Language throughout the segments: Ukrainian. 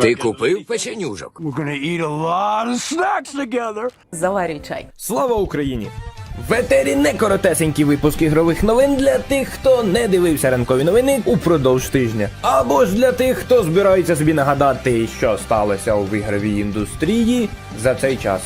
Ти купив печенюжок? Заварюй чай. Слава Україні! В етері не коротесенький випуск ігрових новин для тих, хто не дивився ранкові новини упродовж тижня. Або ж для тих, хто збирається собі нагадати, що сталося у ігровій індустрії за цей час.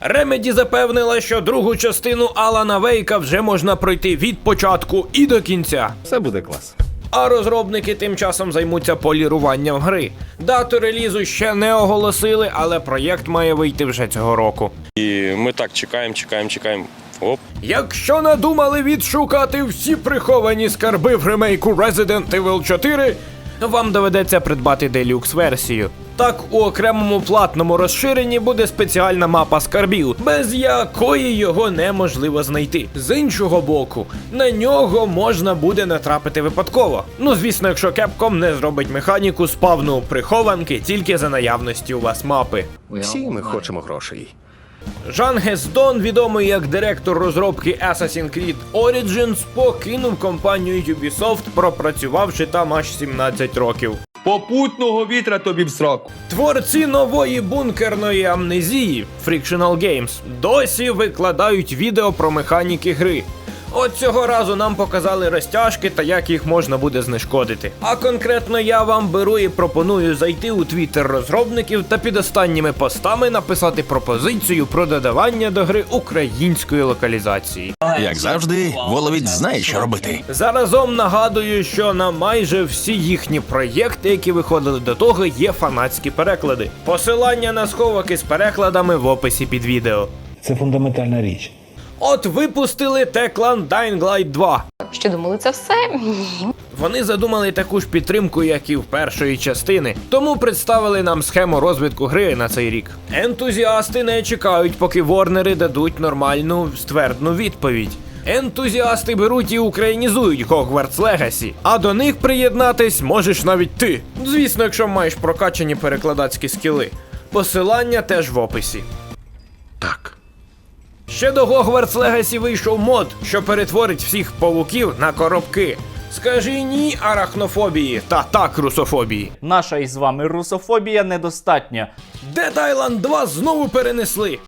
Ремеді запевнила, що другу частину Алана Вейка вже можна пройти від початку і до кінця. Все буде клас. А розробники тим часом займуться поліруванням гри. Дату релізу ще не оголосили, але проєкт має вийти вже цього року. І ми так чекаємо, чекаємо, чекаємо. Оп, Якщо надумали відшукати всі приховані скарби в ремейку Resident Evil 4, вам доведеться придбати делюкс версію. Так, у окремому платному розширенні буде спеціальна мапа скарбів, без якої його неможливо знайти. З іншого боку, на нього можна буде натрапити випадково. Ну, звісно, якщо Capcom не зробить механіку спавну прихованки тільки за наявності у вас мапи. Всі ми хочемо грошей. Жан Гесдон, відомий як директор розробки Assassin's Creed Origins, покинув компанію Ubisoft, пропрацювавши там аж 17 років. Попутного вітра тобі в сраку. Творці нової бункерної амнезії Frictional Games досі викладають відео про механіки гри. От цього разу нам показали розтяжки та як їх можна буде знешкодити. А конкретно я вам беру і пропоную зайти у твіттер розробників та під останніми постами написати пропозицію про додавання до гри української локалізації. Як завжди, Воловець знає, що робити. Заразом нагадую, що на майже всі їхні проєкти, які виходили до того, є фанатські переклади. Посилання на сховок із перекладами в описі під відео. Це фундаментальна річ. От випустили Techland Dying Light 2. Що думали, це все? Вони задумали таку ж підтримку, як і в першої частини, тому представили нам схему розвитку гри на цей рік. Ентузіасти не чекають, поки ворнери дадуть нормальну ствердну відповідь. Ентузіасти беруть і українізують Hogwarts Legacy, а до них приєднатись можеш навіть ти. Звісно, якщо маєш прокачані перекладацькі скіли. Посилання теж в описі. Так. Ще до Hogwarts Legacy вийшов мод, що перетворить всіх павуків на коробки. Скажи ні арахнофобії та так русофобії. Наша із вами русофобія недостатня. Dead Island 2 знову перенесли.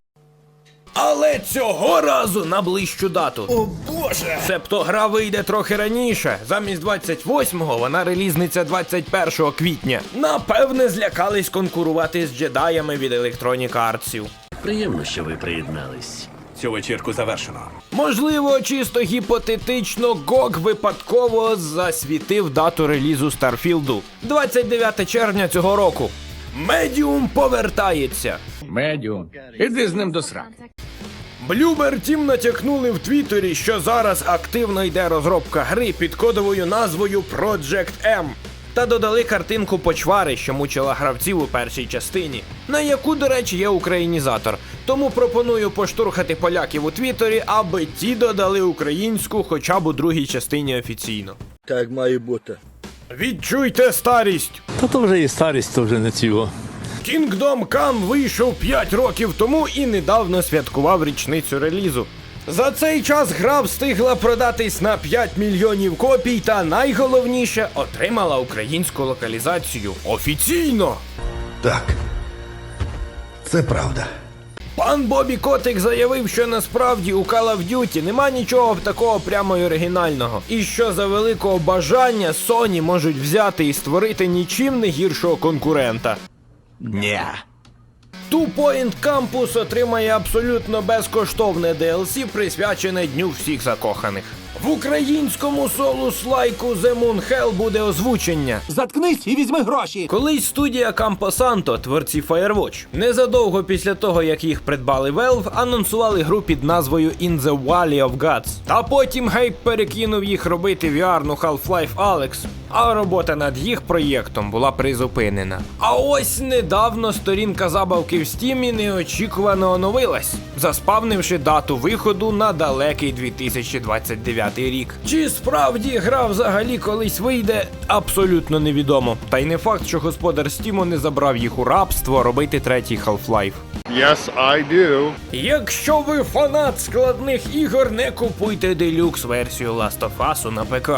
Але цього разу на ближчу дату. О боже! Себто гра вийде трохи раніше. Замість 28-го вона релізниться 21 квітня. Напевне, злякались конкурувати з джедаями від Electronic Arts. Приємно, що ви приєднались. Цю вечірку завершено. Можливо, чисто гіпотетично GOG випадково засвітив дату релізу Старфілду 29 червня цього року. Медіум повертається. Медіум. Іди з ним до сраки. Блюбер Тім натякнули в Твіттері, що зараз активно йде розробка гри під кодовою назвою Project M. Та додали картинку почвари, що мучила гравців у першій частині, на яку, до речі, є українізатор. Тому пропоную поштурхати поляків у Твіттері, аби ті додали українську хоча б у другій частині офіційно. Так має бути. Відчуйте старість! Та то вже і старість, то вже не цього. Kingdom Come вийшов 5 років тому і недавно святкував річницю релізу. За цей час гра встигла продатись на 5 мільйонів копій та найголовніше отримала українську локалізацію офіційно. Так. Це правда. Пан Бобі Котик заявив, що насправді у Call of Duty нема нічого такого прямо й оригінального, і що за великого бажання Sony можуть взяти і створити нічим не гіршого конкурента. Ня. Two Point Campus отримає абсолютно безкоштовне DLC, присвячене Дню всіх закоханих. В українському солус-лайку The Moon Hell буде озвучення. Заткнись і візьми гроші. Колись студія Camposanto, творці Firewatch, незадовго після того, як їх придбали Valve, анонсували гру під назвою In the Valley of Gods. Та потім гейп перекинув їх робити VR-ну Half-Life Alex, а робота над їх проєктом була призупинена. А ось недавно сторінка забавки в стімі неочікувано оновилась, заспавнивши дату виходу на далекий 2029 рік. Чи справді гра взагалі колись вийде, абсолютно невідомо. Та й не факт, що господар Стіму не забрав їх у рабство робити третій Half-Life. Yes, I do. Якщо ви фанат складних ігор, не купуйте делюкс версію Last of Us на ПК.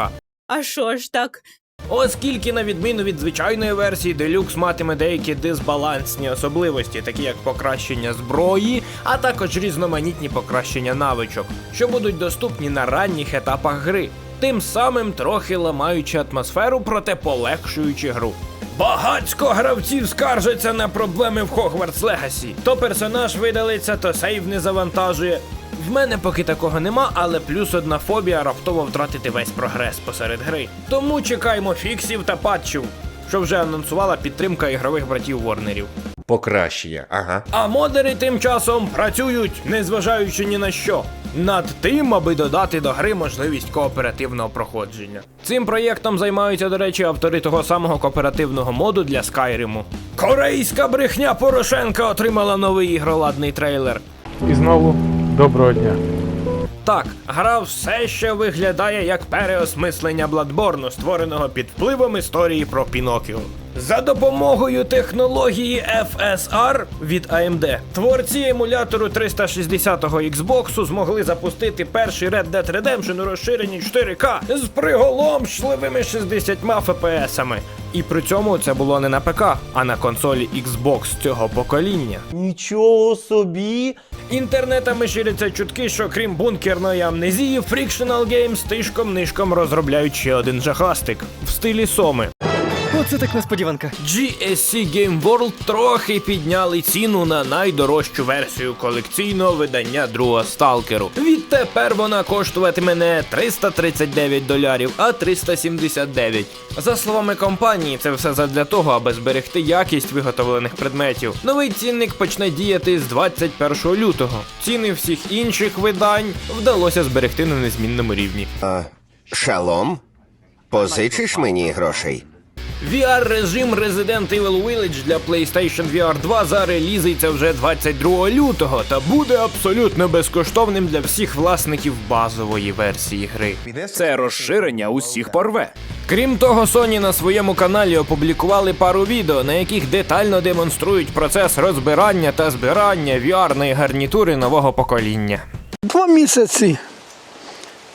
А що ж так? Оскільки, на відміну від звичайної версії, Deluxe матиме деякі дисбалансні особливості, такі як покращення зброї, а також різноманітні покращення навичок, що будуть доступні на ранніх етапах гри, тим самим трохи ламаючи атмосферу, проте полегшуючи гру. Багацько гравців скаржаться на проблеми в Hogwarts Legacy. То персонаж видалиться, то сейв не завантажує. В мене поки такого нема, але плюс одна фобія раптово втратити весь прогрес посеред гри. Тому чекаємо фіксів та патчів, що вже анонсувала підтримка ігрових братів Ворнерів. Покращення, ага. А модери тим часом працюють, незважаючи ні на що, над тим, аби додати до гри можливість кооперативного проходження. Цим проєктом займаються, до речі, автори того самого кооперативного моду для Скайриму. Корейська брехня Порошенка отримала новий ігроладний трейлер. І знову доброго дня. Так, гра все ще виглядає як переосмислення Бладборну, створеного під впливом історії про Пінокіо. За допомогою технології FSR від AMD творці емулятору 360-го Xbox змогли запустити перший Red Dead Redemption у розширенні 4К з приголомшливими 60 FPS-ами. І при цьому це було не на ПК, а на консолі Xbox цього покоління. Нічого собі. Інтернетами ширяться чутки, що крім бункерної амнезії, Frictional Games тишком-нишком розробляють ще один жахастик в стилі Соми. Оце так несподіванка. GSC Game World трохи підняли ціну на найдорожчу версію колекційного видання другого сталкеру. Відтепер вона коштуватиме не 339 долярів, а 379. За словами компанії, це все задля того, аби зберегти якість виготовлених предметів. Новий цінник почне діяти з 21 лютого. Ціни всіх інших видань вдалося зберегти на незмінному рівні. Шалом? Позичиш мені грошей? VR-режим Resident Evil Village для PlayStation VR 2 зарелізиться вже 22 лютого та буде абсолютно безкоштовним для всіх власників базової версії гри. Це розширення усіх порве. Крім того, Sony на своєму каналі опублікували пару відео, на яких детально демонструють процес розбирання та збирання VR-ної гарнітури нового покоління. Два місяці.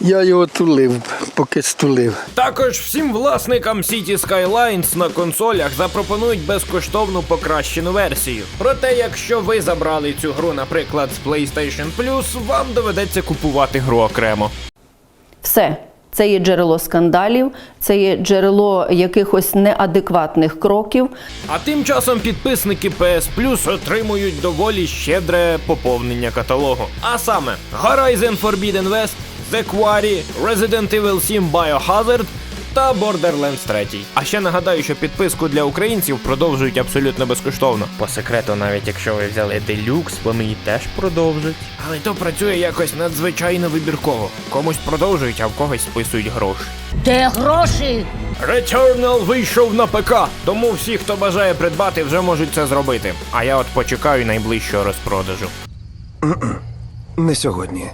Я його тулив, поки стулив. Також всім власникам City Skylines на консолях запропонують безкоштовну покращену версію. Проте, якщо ви забрали цю гру, наприклад, з PlayStation Plus, вам доведеться купувати гру окремо. Все. Це є джерело скандалів, це є джерело якихось неадекватних кроків. А тим часом підписники PS Plus отримують доволі щедре поповнення каталогу. А саме Horizon Forbidden West, The Quarry, Resident Evil 7 Biohazard та Borderlands 3. А ще нагадаю, що підписку для українців продовжують абсолютно безкоштовно. По секрету, навіть якщо ви взяли Deluxe, вони її теж продовжать. Але то працює якось надзвичайно вибірково. Комусь продовжують, а в когось списують гроші. Де гроші? Returnal вийшов на ПК, тому всі, хто бажає придбати, вже можуть це зробити. А я от почекаю найближчого розпродажу. Не сьогодні.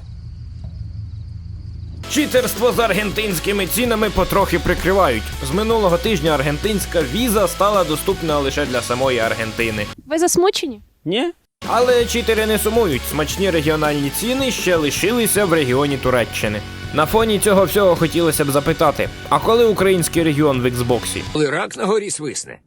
Читерство з аргентинськими цінами потрохи прикривають. З минулого тижня аргентинська віза стала доступна лише для самої Аргентини. Ви засмучені? Ні? Але читери не сумують. Смачні регіональні ціни ще лишилися в регіоні Туреччини. На фоні цього всього хотілося б запитати: а коли український регіон в Xbox? Коли рак на горі свисне.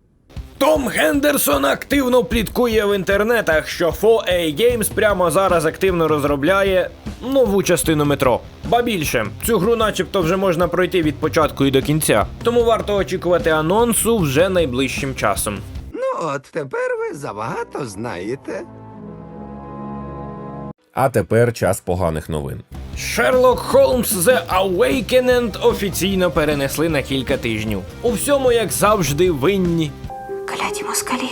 Том Гендерсон активно пліткує в інтернетах, що 4A Games прямо зараз активно розробляє нову частину метро. Ба більше, цю гру начебто вже можна пройти від початку і до кінця. Тому варто очікувати анонсу вже найближчим часом. Ну, от тепер ви забагато знаєте. А тепер час поганих новин. Sherlock Holmes The Awakened офіційно перенесли на кілька тижнів. У всьому, як завжди, винні. Каляті москалі.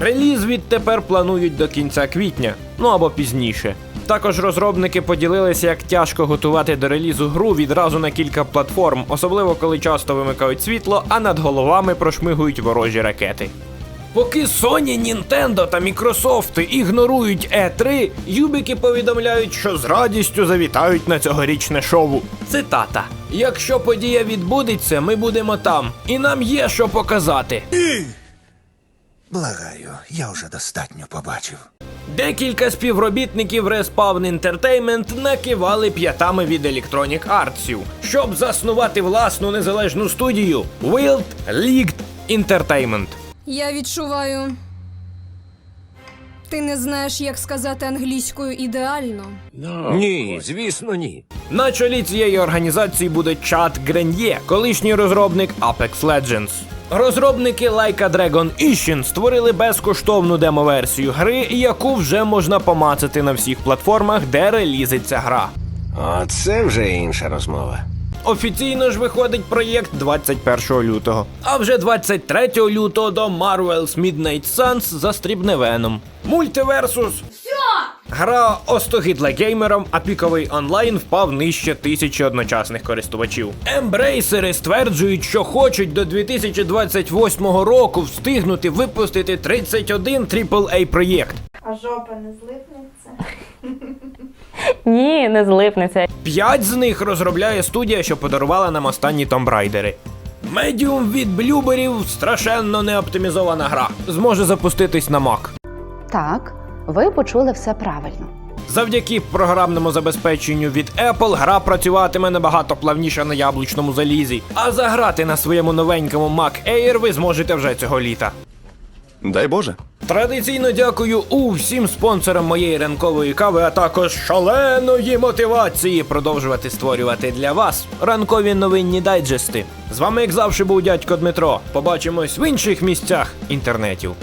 Реліз відтепер планують до кінця квітня, ну або пізніше. Також розробники поділилися, як тяжко готувати до релізу гру відразу на кілька платформ, особливо коли часто вимикають світло, а над головами прошмигують ворожі ракети. Поки Sony, Nintendo та Microsoft ігнорують E3, юбіки повідомляють, що з радістю завітають на цьогорічне шоу. Цитата: Якщо подія відбудеться, ми будемо там, і нам є що показати. Благаю, я вже достатньо побачив. Декілька співробітників Respawn Entertainment накивали п'ятами від Electronic Arts, щоб заснувати власну незалежну студію Wild League Entertainment. Я відчуваю. Ти не знаєш, як сказати англійською ідеально. Ні, звісно, ні. На чолі цієї організації буде Чад Грен'є, колишній розробник Apex Legends. Розробники Like a Dragon Ishin створили безкоштовну демоверсію гри, яку вже можна помацати на всіх платформах, де релізиться гра. Оце вже інша розмова. Офіційно ж виходить проєкт 21 лютого. А вже 23 лютого до Marvel's Midnight Suns застрібне Веном. Мультиверсус. Гра остогидла геймерам, а піковий онлайн впав нижче тисячі одночасних користувачів. Ембрейсери стверджують, що хочуть до 2028 року встигнути випустити 31 AAA проєкт. А жопа не злипнеться? Ні, не злипнеться. П'ять з них розробляє студія, що подарувала нам останні Томбрайдери. Медіум від блюберів страшенно неоптимізована гра. Зможе запуститись на Mac. Так, ви почули все правильно. Завдяки програмному забезпеченню від Apple гра працюватиме набагато плавніше на яблучному залізі. А заграти на своєму новенькому Mac Air ви зможете вже цього літа. Дай Боже. Традиційно дякую усім спонсорам моєї ранкової кави, а також шаленої мотивації продовжувати створювати для вас ранкові новинні дайджести. З вами, як завжди, був дядько Дмитро. Побачимось в інших місцях інтернетів.